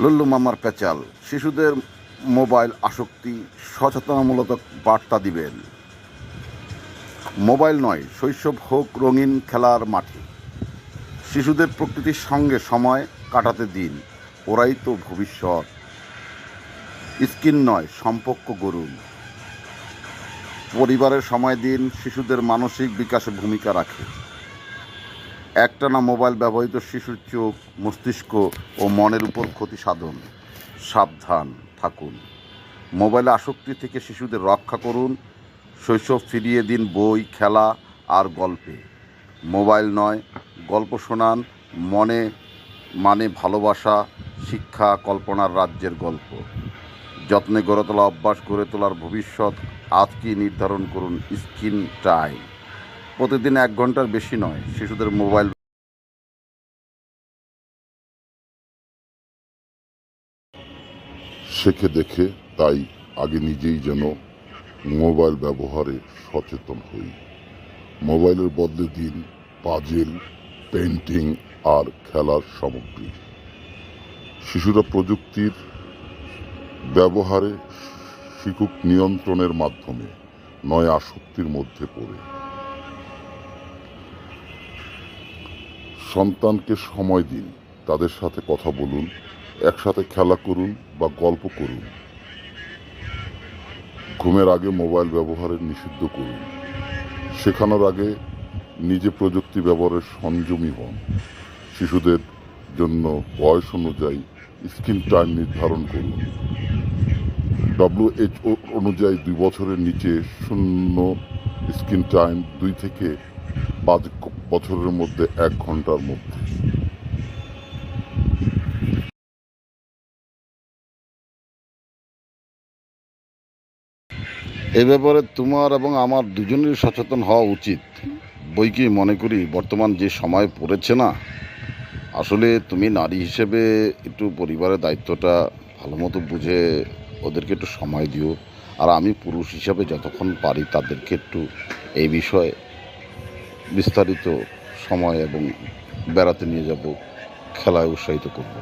লুল্লু মামার প্যাচাল শিশুদের মোবাইল আসক্তি সচেতনামূলক বার্তা দিবেন। মোবাইল নয়, শৈশব হোক রঙিন খেলার মাঠে। শিশুদের প্রকৃতির সঙ্গে সময় কাটাতে দিন। ওরাই তো ভবিষ্যৎ। স্কিন নয়, সম্পর্ক গড়ুন। পরিবারের সময় দিন, শিশুদের মানসিক বিকাশে ভূমিকা রাখে। একটানা মোবাইল ব্যবহৃত শিশুর চোখ, মস্তিষ্ক ও মনের উপর ক্ষতি সাধন। সাবধান থাকুন। মোবাইলে আসক্তি থেকে শিশুদের রক্ষা করুন। শৈশব ফিরিয়ে দিন বই, খেলা আর গল্পে। মোবাইল নয়, গল্প শোনান, মনে মানে ভালোবাসা, শিক্ষা, কল্পনার রাজ্যের গল্প। যত্নে গড়ে তোলা অভ্যাস গড়ে তোলার ভবিষ্যৎ আজকেই নির্ধারণ করুন স্ক্রিন টাইম। প্রতিদিন এক ঘণ্টার বেশি নয়, শিশুদের মোবাইল শেখে দেখে তাই আগে নিজেই যেন মোবাইল ব্যবহারে সচেতন হই। মোবাইলের বদলে দিন পাজেল পেন্টিং আর খেলার সামগ্রী। শিশুরা প্রযুক্তির ব্যবহারে শিশুক নিয়ন্ত্রণের মাধ্যমে, নয় আসক্তির মধ্যে পড়ে। সন্তানকে সময় দিন, তাদের সাথে কথা বলুন, একসাথে খেলা করুন বা গল্প করুন। ঘুমের আগে মোবাইল ব্যবহারের নিষিদ্ধ করুন। শেখানোর আগে নিজে প্রযুক্তি ব্যবহারের সংযমী হন। শিশুদের জন্য বয়স অনুযায়ী স্ক্রিন টাইম নির্ধারণ করুন। ডব্লিউএইচও অনুযায়ী দুই বছরের নিচে শূন্য স্ক্রিন টাইম দুই থেকে পাঁচ বছরের মধ্যে এক ঘণ্টার মধ্যে। এ ব্যাপারে তোমার এবং আমার দুজনেরই সচেতন হওয়া উচিত। বই কি মনে করি বর্তমান যে সময় পড়েছে না, আসলে তুমি নারী হিসেবে একটু পরিবারের দায়িত্বটা ভালো মতো বুঝে ওদেরকে একটু সময় দিও। আর আমি পুরুষ হিসাবে যতক্ষণ পারি তাদেরকে একটু এই বিষয়ে বিস্তারিত সময় এবং বেড়াতে নিয়ে যাব খেলায় উৎসাহিত করব।